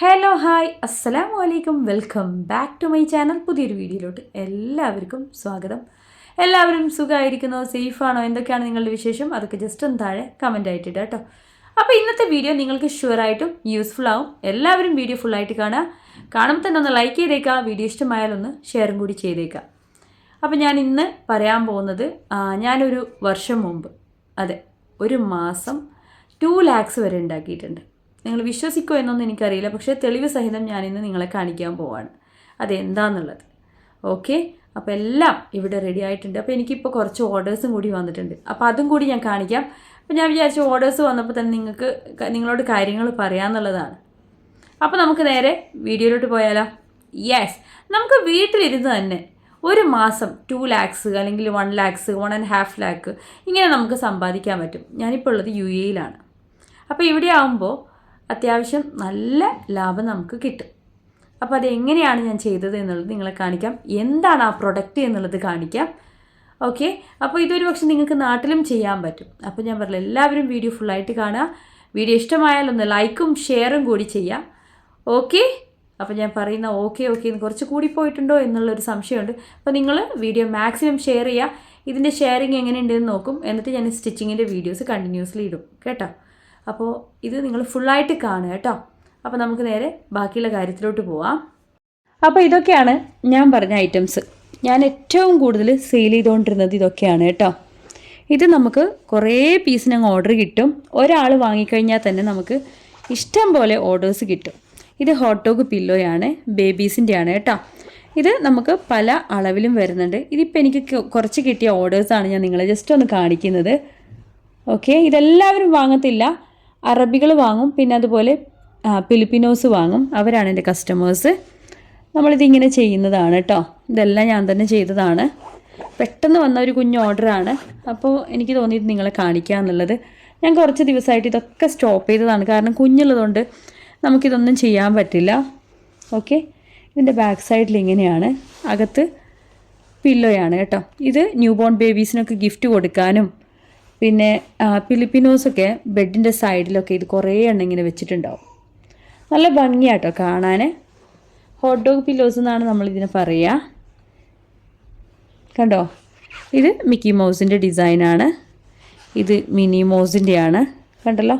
Hello hi അസ്സലാമു അലൈക്കും welcome back to my channel പുതിയൊരു വീഡിയോയിലോട്ട് എല്ലാവർക്കും സ്വാഗതം. എല്ലാവരും സുഖമായിരിക്കുന്നോ? സേഫാണോ? എന്തൊക്കെയാണ് നിങ്ങളുടെ വിശേഷം? അതൊക്കെ ജസ്റ്റ് ഒന്ന് താഴെ കമന്റ് ആയിട്ടിട്ട് കേട്ടോ അപ്പോൾ ഇന്നത്തെ വീഡിയോ നിങ്ങൾക്ക് ഷുവറായിട്ടും യൂസ്ഫുൾ ആവും. എല്ലാവരും വീഡിയോ ഫുള്ളായിട്ട് കാണുക. കാണുമ്പോൾ തന്നെ ഒന്ന് ലൈക്ക് ചെയ്തേക്കുക. വീഡിയോ ഇഷ്ടമായാലൊന്ന് ഷെയറും കൂടി ചെയ്തേക്കുക. അപ്പോൾ ഞാൻ ഇന്ന് പറയാൻ പോകുന്നത് ഞാനൊരു വർഷം മുമ്പ് അതെ ഒരു മാസം ടു ലാക്സ് വരെ ഉണ്ടാക്കിയിട്ടുണ്ട്. നിങ്ങൾ വിശ്വസിക്കുമോ എന്നൊന്നും എനിക്കറിയില്ല. പക്ഷേ തെളിവ് സഹിതം ഞാനിന്ന് നിങ്ങളെ കാണിക്കാൻ പോവാണ്. അതെന്താന്നുള്ളത്. ഓക്കെ? അപ്പോൾ എല്ലാം ഇവിടെ റെഡി ആയിട്ടുണ്ട്. അപ്പോൾ എനിക്കിപ്പോൾ കുറച്ച് ഓർഡേഴ്സും കൂടി വന്നിട്ടുണ്ട്. അപ്പോൾ അതും കൂടി ഞാൻ കാണിക്കാം. അപ്പോൾ ഞാൻ വിചാരിച്ച ഓർഡേഴ്സ് വന്നപ്പോൾ തന്നെ നിങ്ങൾക്ക് നിങ്ങളോട് കാര്യങ്ങൾ പറയാമെന്നുള്ളതാണ് അപ്പോൾ നമുക്ക് നേരെ വീഡിയോയിലോട്ട് പോയാലോ? യെസ് നമുക്ക് വീട്ടിലിരുന്ന് തന്നെ ഒരു മാസം ടു ലാക്സ് അല്ലെങ്കിൽ one lakhs one and half lakh ഇങ്ങനെ നമുക്ക് സമ്പാദിക്കാൻ പറ്റും. ഞാനിപ്പോൾ ഉള്ളത് യു എയിലാണ് അപ്പോൾ ഇവിടെ ആകുമ്പോൾ അത്യാവശ്യം നല്ല ലാഭം നമുക്ക് കിട്ടും. അപ്പോൾ അതെങ്ങനെയാണ് ഞാൻ ചെയ്തത് എന്നുള്ളത് നിങ്ങളെ കാണിക്കാം. എന്താണ് ആ പ്രൊഡക്റ്റ് എന്നുള്ളത് കാണിക്കാം. ഓക്കെ അപ്പോൾ ഇതൊരു പക്ഷെ നിങ്ങൾക്ക് നാട്ടിലും ചെയ്യാൻ പറ്റും. അപ്പോൾ ഞാൻ പറഞ്ഞില്ല എല്ലാവരും വീഡിയോ ഫുള്ളായിട്ട് കാണുക. വീഡിയോ ഇഷ്ടമായാൽ ഒന്ന് ലൈക്കും ഷെയറും കൂടി ചെയ്യാം ഓക്കെ അപ്പോൾ ഞാൻ പറയുന്ന ഓക്കെ ഓക്കെ എന്ന് കുറച്ച് കൂടി പോയിട്ടുണ്ടോ എന്നുള്ളൊരു സംശയമുണ്ട്. അപ്പോൾ നിങ്ങൾ വീഡിയോ മാക്സിമം ഷെയർ ചെയ്യുക. ഇതിന്റെ ഷെയറിങ് എങ്ങനെയുണ്ടെന്ന് നോക്കും. എന്നിട്ട് ഞാൻ സ്റ്റിച്ചിങ്ങിന്റെ വീഡിയോസ് കണ്ടിന്യൂസ്ലി ഇടും. കേട്ടോ? അപ്പോൾ ഇത് നിങ്ങൾ ഫുള്ളായിട്ട് കാണുക കേട്ടോ. അപ്പോൾ നമുക്ക് നേരെ ബാക്കിയുള്ള കാര്യത്തിലോട്ട് പോവാം. അപ്പോൾ ഇതൊക്കെയാണ് ഞാൻ പറഞ്ഞ ഐറ്റംസ് ഞാൻ ഏറ്റവും കൂടുതൽ സെയിൽ ചെയ്തുകൊണ്ടിരുന്നത് ഇതൊക്കെയാണ് കേട്ടോ. ഇത് നമുക്ക് കുറേ പീസിന് അങ്ങ് ഓർഡർ കിട്ടും. ഒരാൾ വാങ്ങിക്കഴിഞ്ഞാൽ തന്നെ നമുക്ക് ഇഷ്ടം പോലെ ഓർഡേഴ്സ് കിട്ടും. ഇത് ഹോട്ട് ഡോഗ് പില്ലോയാണ് ബേബീസിന്റെ ആണ് കേട്ടോ. ഇത് നമുക്ക് പല അളവിലും വരുന്നുണ്ട്. ഇതിപ്പോൾ എനിക്ക് കുറച്ച് കിട്ടിയ ഓർഡേഴ്സാണ് ഞാൻ നിങ്ങളെ ജസ്റ്റ് ഒന്ന് കാണിക്കുന്നത്. ഓക്കെ ഇതെല്ലാവരും വാങ്ങത്തില്ല. അറബികൾ വാങ്ങും പിന്നെ അതുപോലെ ഫിലിപ്പിനോസ് വാങ്ങും. അവരാണ് എന്റെ കസ്റ്റമേഴ്സ് നമ്മളിതിങ്ങനെ ചെയ്യുന്നതാണ് കേട്ടോ ഇതെല്ലാം ഞാൻ തന്നെ ചെയ്തതാണ്. പെട്ടെന്ന് വന്ന ഒരു കുഞ്ഞ് ഓർഡറാണ് അപ്പോൾ എനിക്ക് തോന്നിയത് നിങ്ങളെ കാണിക്കുക എന്നുള്ളത്. ഞാൻ കുറച്ച് ദിവസമായിട്ട് ഇതൊക്കെ സ്റ്റോപ്പ് ചെയ്തതാണ്. കാരണം കുഞ്ഞുള്ളതുകൊണ്ട് നമുക്കിതൊന്നും ചെയ്യാൻ പറ്റില്ല. ഓക്കെ ഇതിന്റെ ബാക്ക് സൈഡിൽ ഇങ്ങനെയാണ്. അകത്ത് പില്ലോയാണ് കേട്ടോ. ഇത് ന്യൂ ബോൺ ബേബീസിനൊക്കെ ഗിഫ്റ്റ് കൊടുക്കാനും പിന്നെ പിലിപ്പിനോസൊക്കെ ബെഡിന്റെ സൈഡിലൊക്കെ ഇത് കുറേ എണ്ണം ഇങ്ങനെ വെച്ചിട്ടുണ്ടാവും. നല്ല ഭംഗിയാട്ടോ കാണാൻ ഹോട്ട് ഡോഗ് പില്ലോസ് എന്നാണ് നമ്മളിതിനെ പറയുക കണ്ടോ? ഇത് മിക്കി മൗസിന്റെ ഡിസൈനാണ്. ഇത് മിനി മൗസിന്റെയാണ് കണ്ടല്ലോ?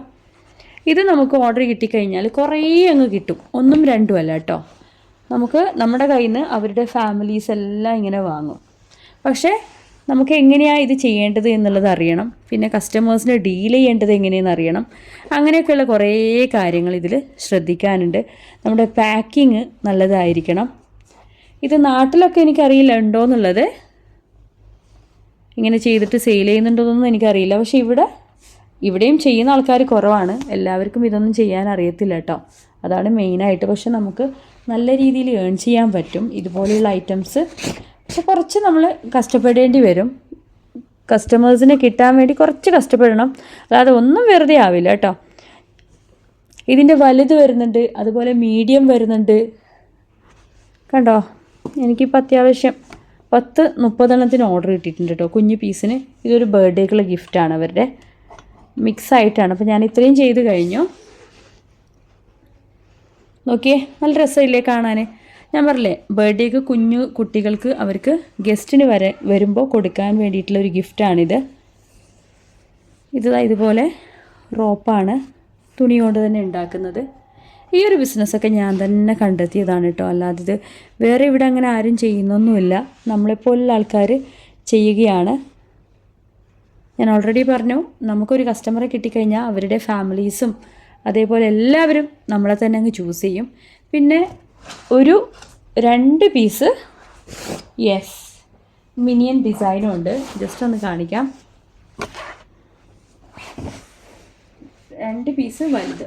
ഇത് നമുക്ക് ഓർഡർ കിട്ടിക്കഴിഞ്ഞാൽ കുറേ അങ്ങ് കിട്ടും. ഒന്നും രണ്ടും അല്ല കേട്ടോ. നമുക്ക് നമ്മുടെ കയ്യിൽ നിന്ന് അവരുടെ ഫാമിലീസ് എല്ലാം ഇങ്ങനെ വാങ്ങും. പക്ഷേ നമുക്ക് എങ്ങനെയാണ് ഇത് ചെയ്യേണ്ടത് എന്നുള്ളത് അറിയണം. പിന്നെ കസ്റ്റമേഴ്സിനെ ഡീൽ ചെയ്യേണ്ടത് എങ്ങനെയെന്ന് അറിയണം. അങ്ങനെയൊക്കെയുള്ള കുറേ കാര്യങ്ങൾ ഇതിൽ ശ്രദ്ധിക്കാനുണ്ട്. നമ്മുടെ പാക്കിങ് നല്ലതായിരിക്കണം. ഇത് നാട്ടിലൊക്കെ എനിക്കറിയില്ല ഉണ്ടോ എന്നുള്ളത്. ഇങ്ങനെ ചെയ്തിട്ട് സെയിൽ ചെയ്യുന്നുണ്ടോയെന്നൊന്നും എനിക്കറിയില്ല. പക്ഷേ ഇവിടെ ഇവിടെയും ചെയ്യുന്ന ആൾക്കാർ കുറവാണ്. എല്ലാവർക്കും ഇതൊന്നും ചെയ്യാൻ അറിയത്തില്ല കേട്ടോ. അതാണ് മെയിനായിട്ട് പക്ഷെ നമുക്ക് നല്ല രീതിയിൽ ഏൺ ചെയ്യാൻ പറ്റും. ഇതുപോലെയുള്ള ഐറ്റംസ് പക്ഷെ കുറച്ച് നമ്മൾ കഷ്ടപ്പെടേണ്ടി വരും. കസ്റ്റമേഴ്സിനെ കിട്ടാൻ വേണ്ടി കുറച്ച് കഷ്ടപ്പെടണം. അല്ലാതെ ഒന്നും വെറുതെ ആവില്ല കേട്ടോ. ഇതിന്റെ വലുത് വരുന്നുണ്ട് അതുപോലെ മീഡിയം വരുന്നുണ്ട്. കണ്ടോ? എനിക്കിപ്പോൾ അത്യാവശ്യം പത്ത് മുപ്പതെണ്ണത്തിന് ഓർഡർ കിട്ടിയിട്ടുണ്ട് കേട്ടോ. കുഞ്ഞു പീസിന് ഇതൊരു ബർത്ത്ഡേക്കുള്ള ഗിഫ്റ്റാണ് അവരുടെ. മിക്സ് ആയിട്ടാണ്. അപ്പോൾ ഞാൻ ഇത്രയും ചെയ്ത് കഴിഞ്ഞു. നോക്കിയേ നല്ല രസമില്ലേ കാണാൻ ഞാൻ പറഞ്ഞില്ലേ ബർത്ത്ഡേക്ക് കുഞ്ഞു കുട്ടികൾക്ക് അവർക്ക് ഗസ്റ്റിന് വരെ വരുമ്പോൾ കൊടുക്കാൻ വേണ്ടിയിട്ടുള്ള ഒരു ഗിഫ്റ്റാണിത് ഇത് ഇതുപോലെ റോപ്പാണ് തുണി കൊണ്ട് തന്നെ ഉണ്ടാക്കുന്നത്. ഈ ഒരു ബിസിനസ്സൊക്കെ ഞാൻ തന്നെ കണ്ടെത്തിയതാണ് കേട്ടോ. അല്ലാതെ ഇത് വേറെ ഇവിടെ അങ്ങനെ ആരും ചെയ്യുന്നൊന്നുമില്ല. നമ്മളെപ്പോലുള്ള ആൾക്കാർ ചെയ്യുകയാണ്. ഞാൻ ഓൾറെഡി പറഞ്ഞു നമുക്കൊരു കസ്റ്റമറെ കിട്ടിക്കഴിഞ്ഞാൽ അവരുടെ ഫാമിലീസും അതേപോലെ എല്ലാവരും നമ്മളെ തന്നെ അങ്ങ് ചൂസ് ചെയ്യും. പിന്നെ ഒരു രണ്ട് പീസ്. യെസ് മിനിയൻ ഡിസൈനും ഉണ്ട്. ജസ്റ്റ് ഒന്ന് കാണിക്കാം. രണ്ട് പീസ് വലുത്.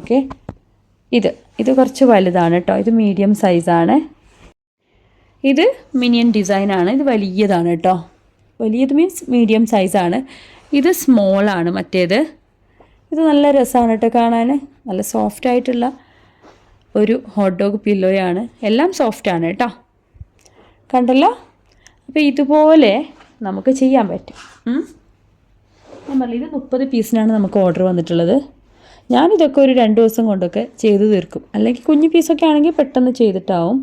ഓക്കെ ഇത്. ഇത് കുറച്ച് വലുതാണ് കേട്ടോ ഇത് മീഡിയം സൈസാണ് ഇത് മിനിയൻ ഡിസൈനാണ് ഇത് വലിയതാണ് കേട്ടോ വലിയത് മീൻസ് മീഡിയം സൈസാണ് ഇത് സ്മോളാണ് മറ്റേത്. ഇത് നല്ല രസമാണ് കേട്ടോ കാണാൻ നല്ല സോഫ്റ്റ് ആയിട്ടുള്ള ഒരു ഹോട്ട് ഡോഗ് പില്ലോയാണ് എല്ലാം സോഫ്റ്റാണ് കേട്ടോ. കണ്ടല്ലോ? അപ്പോൾ ഇതുപോലെ നമുക്ക് ചെയ്യാൻ പറ്റും. പറഞ്ഞില്ല ഇത് മുപ്പത് പീസിനാണ് നമുക്ക് ഓർഡർ വന്നിട്ടുള്ളത്. ഞാനിതൊക്കെ ഒരു രണ്ട് ദിവസം കൊണ്ടൊക്കെ ചെയ്തു തീർക്കും. അല്ലെങ്കിൽ കുഞ്ഞു പീസൊക്കെ ആണെങ്കിൽ പെട്ടെന്ന് ചെയ്തിട്ടാവും.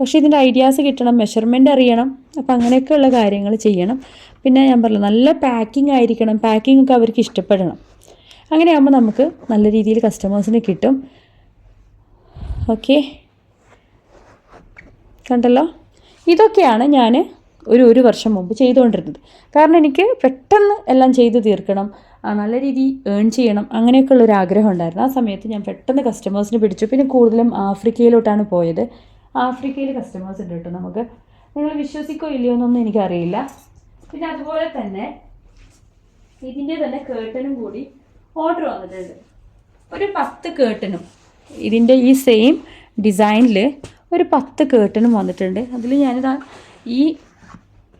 പക്ഷേ ഇതിന്റെ ഐഡിയാസ് കിട്ടണം മെഷർമെന്റ് അറിയണം. അപ്പം അങ്ങനെയൊക്കെയുള്ള കാര്യങ്ങൾ ചെയ്യണം. പിന്നെ ഞാൻ പറഞ്ഞു നല്ല പാക്കിംഗ് ആയിരിക്കണം. പാക്കിംഗ് ഒക്കെ അവർക്ക് ഇഷ്ടപ്പെടണം. അങ്ങനെയാകുമ്പോൾ നമുക്ക് നല്ല രീതിയിൽ കസ്റ്റമേഴ്സിന് കിട്ടും. ഓക്കെ. കണ്ടല്ലോ? ഇതൊക്കെയാണ് ഞാൻ ഒരു ഒരു വർഷം മുമ്പ് ചെയ്തുകൊണ്ടിരുന്നത്. കാരണം എനിക്ക് പെട്ടെന്ന് എല്ലാം ചെയ്ത് തീർക്കണം നല്ല രീതിയിൽ ഏൺ ചെയ്യണം അങ്ങനെയൊക്കെയുള്ള ഒരു ആഗ്രഹം ഉണ്ടായിരുന്നു. ആ സമയത്ത് ഞാൻ പെട്ടെന്ന് കസ്റ്റമേഴ്സിനെ പിടിച്ചു. പിന്നെ കൂടുതലും ആഫ്രിക്കയിലോട്ടാണ് പോയത്. ആഫ്രിക്കയിൽ കസ്റ്റമേഴ്സ് ഉണ്ട് കേട്ടോ നമുക്ക്. നിങ്ങൾ വിശ്വസിക്കോ ഇല്ലയോ എന്നൊന്നും എനിക്കറിയില്ല. പിന്നെ അതുപോലെ തന്നെ ഇതിന്റെ തന്നെ കേട്ടനും കൂടി ഓർഡർ വന്നിട്ടുണ്ട്. ഒരു പത്ത് കേട്ടനും ഇതിന്റെ ഈ സെയിം ഡിസൈനിൽ ഒരു പത്ത് കേട്ടനും വന്നിട്ടുണ്ട്. അതിൽ ഞാനിതാ ഈ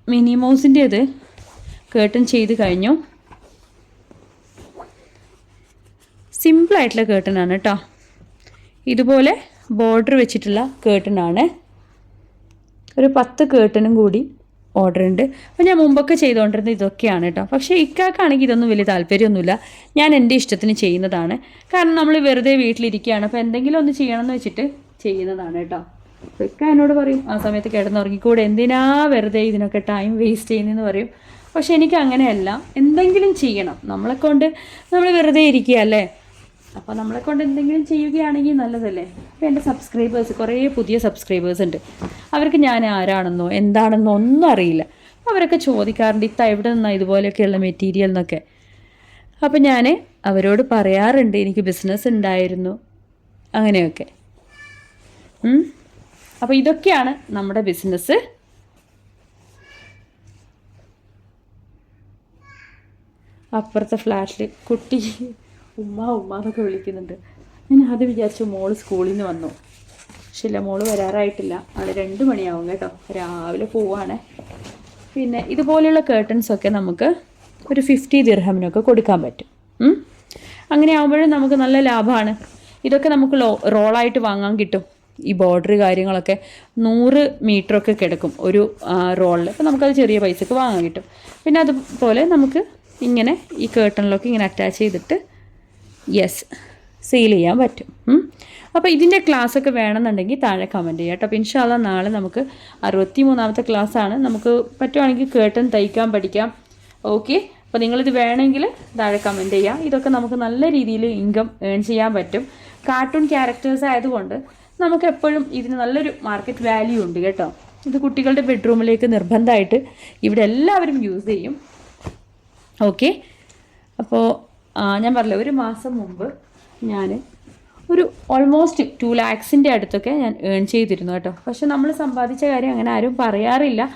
മിനി മൗസിന്റേത് കേട്ടൺ ചെയ്ത് കഴിഞ്ഞു. സിമ്പിളായിട്ടുള്ള കേട്ടനാണ് കേട്ടോ ഇതുപോലെ ബോർഡർ വെച്ചിട്ടുള്ള കേട്ടനാണ് ഒരു പത്ത് കേട്ടനും കൂടി ഓർഡർ ഉണ്ട് അപ്പോൾ ഞാൻ മുമ്പൊക്കെ ചെയ്തുകൊണ്ടിരുന്നത് ഇതൊക്കെയാണ് കേട്ടോ. പക്ഷേ ഇക്കാക്കാണെങ്കിൽ ഇതൊന്നും വലിയ താല്പര്യമൊന്നുമില്ല. ഞാൻ എന്റെ ഇഷ്ടത്തിന് ചെയ്യുന്നതാണ്. കാരണം നമ്മൾ വെറുതെ വീട്ടിലിരിക്കുകയാണ്. അപ്പോൾ എന്തെങ്കിലും ഒന്ന് ചെയ്യണമെന്ന് വെച്ചിട്ട് ചെയ്യുന്നതാണ് കേട്ടോ. അപ്പോൾ ഇക്ക എന്നോട് പറയും ആ സമയത്ത് കിടന്നുറങ്ങിക്കൂടെ? എന്തിനാ വെറുതെ ഇതിനൊക്കെ ടൈം വേസ്റ്റ് ചെയ്യുന്നതെന്ന് പറയും. പക്ഷെ എനിക്ക് അങ്ങനെയല്ല. എന്തെങ്കിലും ചെയ്യണം. നമ്മളെ കൊണ്ട് നമ്മൾ വെറുതെ ഇരിക്കുക അല്ലേ അപ്പോൾ നമ്മളെ കൊണ്ട് എന്തെങ്കിലും ചെയ്യുകയാണെങ്കിൽ നല്ലതല്ലേ? അപ്പോൾ എന്റെ സബ്സ്ക്രൈബേഴ്സ് കുറേ പുതിയ സബ്സ്ക്രൈബേഴ്സ് ഉണ്ട്. അവർക്ക് ഞാൻ ആരാണെന്നോ എന്താണെന്നോ ഒന്നും അറിയില്ല. അവരൊക്കെ ചോദിക്കാറുണ്ട് ഇത്ത എവിടെ നിന്നാണ് ഇതുപോലെയൊക്കെയുള്ള മെറ്റീരിയൽ എന്നൊക്കെ അപ്പോൾ ഞാൻ അവരോട് പറയാറുണ്ട് എനിക്ക് ബിസിനസ് ഉണ്ടായിരുന്നു. അങ്ങനെയൊക്കെ. അപ്പോൾ ഇതൊക്കെയാണ് നമ്മുടെ ബിസിനസ് അപ്പുറത്തെ ഫ്ലാറ്റിൽ കുട്ടി ഉമ്മ ഉമ്മ എന്നൊക്കെ വിളിക്കുന്നുണ്ട്. ഞാൻ അത് വിചാരിച്ചു മോൾ സ്കൂളിൽ നിന്ന് വന്നു. പക്ഷെ ഇല്ല മോൾ വരാറായിട്ടില്ല. ആൾ രണ്ട് മണിയാവും കേട്ടോ. രാവിലെ പോവാണ്. പിന്നെ ഇതുപോലെയുള്ള കേർട്ടൻസ് ഒക്കെ നമുക്ക് ഒരു ഫിഫ്റ്റി ദിർഹമിനൊക്കെ കൊടുക്കാൻ പറ്റും. അങ്ങനെ ആകുമ്പോഴും നമുക്ക് നല്ല ലാഭമാണ് ഇതൊക്കെ നമുക്ക് ലോ റോളായിട്ട് വാങ്ങാൻ കിട്ടും. ഈ ബോർഡർ കാര്യങ്ങളൊക്കെ നൂറ് മീറ്ററൊക്കെ കിടക്കും ഒരു റോളിൽ. അപ്പോൾ നമുക്കത് ചെറിയ പൈസക്ക് വാങ്ങാൻ കിട്ടും. പിന്നെ അതുപോലെ നമുക്ക് ഇങ്ങനെ ഈ കേട്ടണിലൊക്കെ ഇങ്ങനെ അറ്റാച്ച് ചെയ്തിട്ട് യെസ് സെയിൽ ചെയ്യാൻ പറ്റും. അപ്പോൾ ഇതിന്റെ ക്ലാസ്സൊക്കെ വേണമെന്നുണ്ടെങ്കിൽ താഴെ കമന്റ് ചെയ്യാം കേട്ടോ. അപ്പോൾ ഇൻഷാല്ല നാളെ നമുക്ക് അറുപത്തി മൂന്നാമത്തെ ക്ലാസ്സാണ് നമുക്ക് പറ്റുവാണെങ്കിൽ കേട്ടൻ തയ്ക്കാൻ പഠിക്കാം. ഓക്കെ അപ്പോൾ നിങ്ങളിത് വേണമെങ്കിൽ താഴെ കമന്റ് ചെയ്യാം. ഇതൊക്കെ നമുക്ക് നല്ല രീതിയിൽ ഇൻകം ഏൺ ചെയ്യാൻ പറ്റും. കാർട്ടൂൺ ക്യാരക്ടേഴ്സ് ആയതുകൊണ്ട് നമുക്ക് എപ്പോഴും ഇതിന് നല്ലൊരു മാർക്കറ്റ് വാല്യൂ ഉണ്ട് കേട്ടോ. ഇത് കുട്ടികളുടെ ബെഡ്റൂമിലേക്ക് നിർബന്ധമായിട്ട് ഇവിടെ എല്ലാവരും യൂസ് ചെയ്യും. ഓക്കെ അപ്പോൾ ഞാൻ പറഞ്ഞില്ല ഒരു മാസം മുമ്പ് ഞാൻ ഒരു ഓൾമോസ്റ്റ് ടു ലാക്സിന്റെ അടുത്തൊക്കെ ഞാൻ ഏൺ ചെയ്തിരുന്നു കേട്ടോ. പക്ഷെ നമ്മൾ സമ്പാദിച്ച കാര്യം അങ്ങനെ ആരും പറയാറില്ല.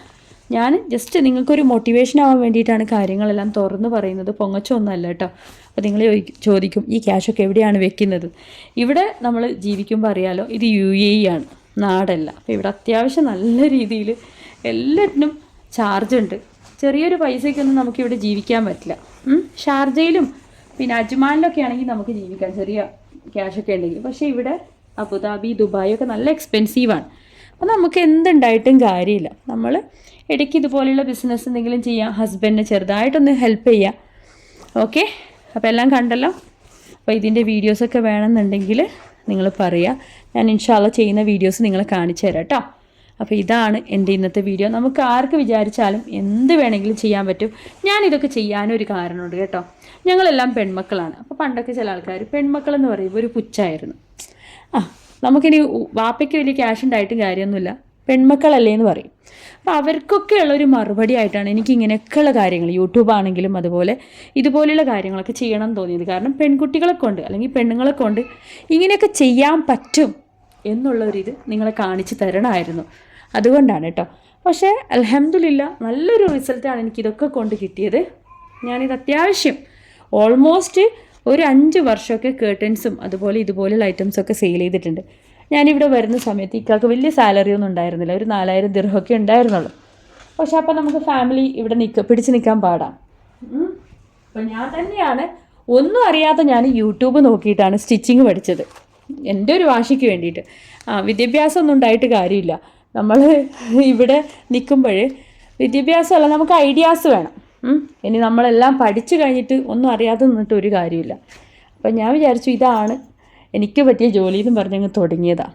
ഞാൻ ജസ്റ്റ് നിങ്ങൾക്കൊരു മോട്ടിവേഷൻ ആവാൻ വേണ്ടിയിട്ടാണ് കാര്യങ്ങളെല്ലാം തുറന്ന് പറയുന്നത്. പൊങ്ങച്ചൊന്നുമല്ല കേട്ടോ. അപ്പോൾ നിങ്ങൾ ചോദിക്കും- ഈ ക്യാഷൊക്കെ എവിടെയാണ് വെക്കുന്നത്? ഇവിടെ നമ്മൾ ജീവിക്കുമ്പോൾ അറിയാലോ ഇത് യു എ ആണ്. നാടല്ല. അപ്പോൾ ഇവിടെ അത്യാവശ്യം നല്ല രീതിയിൽ എല്ലാറ്റിനും ചാർജ് ഉണ്ട്. ചെറിയൊരു പൈസയ്ക്കൊന്നും നമുക്കിവിടെ ജീവിക്കാൻ പറ്റില്ല. ഷാർജയിലും പിന്നെ അജ്മാനിലൊക്കെ ആണെങ്കിൽ നമുക്ക് ജീവിക്കാം ചെറിയ ക്യാഷൊക്കെ ഉണ്ടെങ്കിൽ. പക്ഷേ ഇവിടെ അബുദാബി ദുബായ് ഒക്കെ നല്ല എക്സ്പെൻസീവാണ് അപ്പോൾ നമുക്ക് എന്തുണ്ടായിട്ടും കാര്യമില്ല. നമ്മൾ ഇടയ്ക്ക് ഇതുപോലെയുള്ള ബിസിനസ് എന്തെങ്കിലും ചെയ്യാം. ഹസ്ബൻഡിനെ ചെറുതായിട്ടൊന്ന് ഹെൽപ്പ് ചെയ്യാം. ഓക്കെ അപ്പോൾ എല്ലാം കണ്ടല്ലോ? അപ്പോൾ ഇതിന്റെ വീഡിയോസൊക്കെ വേണമെന്നുണ്ടെങ്കിൽ നിങ്ങൾ പറയുക ഞാൻ ഇൻഷാല്ല ചെയ്യുന്ന വീഡിയോസ് നിങ്ങൾ കാണിച്ചു തരാം കേട്ടോ. അപ്പോൾ ഇതാണ് എന്റെ ഇന്നത്തെ വീഡിയോ നമുക്ക് ആർക്ക് വിചാരിച്ചാലും എന്ത് വേണമെങ്കിലും ചെയ്യാൻ പറ്റും. ഞാനിതൊക്കെ ചെയ്യാനൊരു കാരണമുണ്ട് കേട്ടോ. ഞങ്ങളെല്ലാം പെൺമക്കളാണ്. അപ്പോൾ പണ്ടൊക്കെ ചില ആൾക്കാർ പെൺമക്കളെന്ന് പറയുമ്പോൾ ഒരു പുച്ഛായിരുന്നു. ആ നമുക്കിനി വാപ്പയ്ക്ക് വലിയ ക്യാഷ് ഉണ്ടായിട്ടും കാര്യമൊന്നുമില്ല. പെൺമക്കളല്ലേ എന്ന് പറയും. അപ്പോൾ അവർക്കൊക്കെ ഉള്ളൊരു മറുപടി ആയിട്ടാണ് എനിക്ക് ഇങ്ങനെയൊക്കെയുള്ള കാര്യങ്ങൾ യൂട്യൂബ് ആണെങ്കിലും അതുപോലെ ഇതുപോലെയുള്ള കാര്യങ്ങളൊക്കെ ചെയ്യണം എന്ന് തോന്നിയത്. കാരണം പെൺകുട്ടികളെ കൊണ്ട് അല്ലെങ്കിൽ പെണ്ണുങ്ങളെ കൊണ്ട് ഇങ്ങനെയൊക്കെ ചെയ്യാൻ പറ്റും. എന്നുള്ളൊരിത് നിങ്ങളെ കാണിച്ചു തരണമായിരുന്നു. അതുകൊണ്ടാണ് കേട്ടോ. പക്ഷേ അലഹമില്ല നല്ലൊരു റിസൾട്ടാണ് എനിക്കിതൊക്കെ കൊണ്ട് കിട്ടിയത്. ഞാനിത് അത്യാവശ്യം ഓൾമോസ്റ്റ് ഒരു അഞ്ച് വർഷമൊക്കെ കേർട്ടൻസും അതുപോലെ ഇതുപോലെയുള്ള ഐറ്റംസൊക്കെ സെയിൽ ചെയ്തിട്ടുണ്ട്. ഞാനിവിടെ വരുന്ന സമയത്ത് ഇക്കാൾക്ക് വലിയ സാലറി ഒന്നും ഉണ്ടായിരുന്നില്ല. ഒരു നാലായിരം ദിർഹമൊക്കെ ഉണ്ടായിരുന്നുള്ളൂ. പക്ഷെ അപ്പം നമുക്ക് ഫാമിലി ഇവിടെ നിൽക്ക പിടിച്ച് നിൽക്കാൻ പാടാം. അപ്പം ഞാൻ തന്നെയാണ്. ഒന്നും അറിയാതെ ഞാൻ യൂട്യൂബ് നോക്കിയിട്ടാണ് സ്റ്റിച്ചിങ് പഠിച്ചത്. എന്റെ ഒരു വാശിക്ക് വേണ്ടിയിട്ട്. ആ വിദ്യാഭ്യാസം ഒന്നും ഉണ്ടായിട്ട് കാര്യമില്ല. നമ്മൾ ഇവിടെ നിൽക്കുമ്പോൾ വിദ്യാഭ്യാസമല്ല നമുക്ക് ഐഡിയാസ് വേണം. ഇനി നമ്മളെല്ലാം പഠിച്ചു കഴിഞ്ഞിട്ട് ഒന്നും അറിയാതെ നിന്നിട്ട് ഒരു കാര്യമില്ല. അപ്പം ഞാൻ വിചാരിച്ചു ഇതാണ് എനിക്ക് പറ്റിയ ജോലി എന്ന് പറഞ്ഞങ്ങ് തുടങ്ങിയതാണ്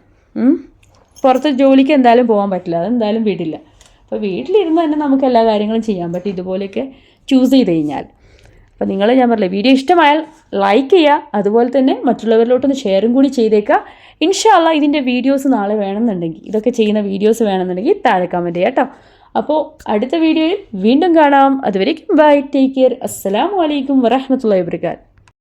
പുറത്ത് ജോലിക്ക് എന്തായാലും പോകാൻ പറ്റില്ല അതെന്തായാലും വിടില്ല. അപ്പോൾ വീട്ടിലിരുന്ന് തന്നെ നമുക്ക് എല്ലാ കാര്യങ്ങളും ചെയ്യാൻ പറ്റും. ഇതുപോലെയൊക്കെ ചൂസ് ചെയ്ത് കഴിഞ്ഞാൽ. അപ്പോൾ നിങ്ങൾ ഞാൻ പറഞ്ഞില്ലേ വീഡിയോ ഇഷ്ടമായാൽ ലൈക്ക് ചെയ്യുക അതുപോലെ തന്നെ മറ്റുള്ളവരിലോട്ടൊന്ന് ഷെയറും കൂടി ചെയ്തേക്കുക ഇൻഷാല്ല ഇതിന്റെ വീഡിയോസ് നാളെ വേണമെന്നുണ്ടെങ്കിൽ ഇതൊക്കെ ചെയ്യുന്ന വീഡിയോസ് വേണമെന്നുണ്ടെങ്കിൽ താഴെ കമന്റ് ചെയ്യാം കേട്ടോ. അപ്പോൾ അടുത്ത വീഡിയോയിൽ വീണ്ടും കാണാം. അതുവരേക്കും ബൈ ടേക്ക് കെയർ അസ്സാം വലൈക്കും വരഹമത്തല്ലാ വാബർക്കാത്ത്